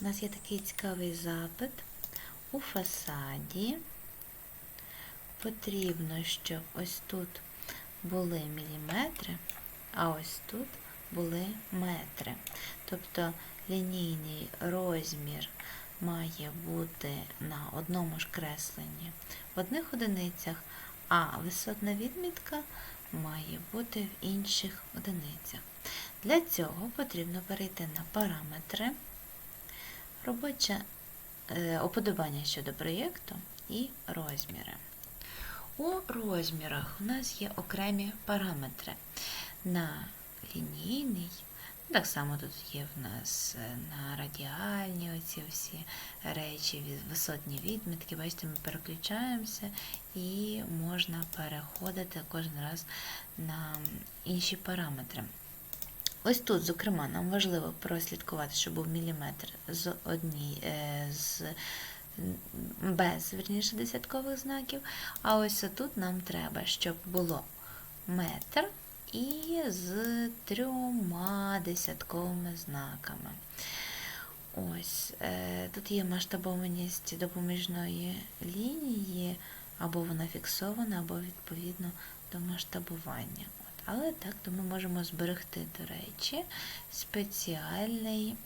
У нас є такий цікавий запит. У фасаді потрібно, щоб ось тут були міліметри, а ось тут були метри. Тобто лінійний розмір має бути на одному ж кресленні в одних одиницях, а висотна відмітка має бути в інших одиницях. Для цього потрібно перейти на параметри, робоче е, оподобання щодо проєкту і розміри. У розмірах у нас є окремі параметри на лінійний. Так само тут є в нас е, на радіальні оці всі речі, висотні відмітки. Бачите, ми переключаємося і можна переходити кожен раз на інші параметри. Ось тут, зокрема, нам важливо прослідкувати, щоб був міліметр з одній, е, з без верніше десяткових знаків. А ось тут нам треба, щоб було метр і з трьома десятковими знаками. Ось, е, тут є масштабованість допоміжної лінії, або вона фіксована, або відповідно до масштабування. Але так, то ми можемо зберегти, до речі, спеціальний,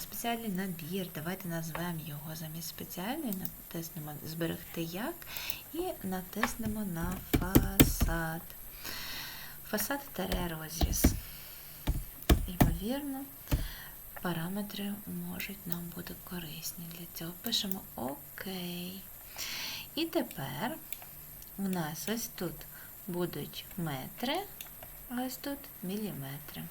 спеціальний набір. Давайте назвемо його замість спеціальний, натиснемо зберегти як і натиснемо на фасад. Фасад таре розріз. Ймовірно, параметри можуть нам бути корисні. Для цього пишемо ОК. І тепер у нас ось тут будуть метри, ось тут міліметри.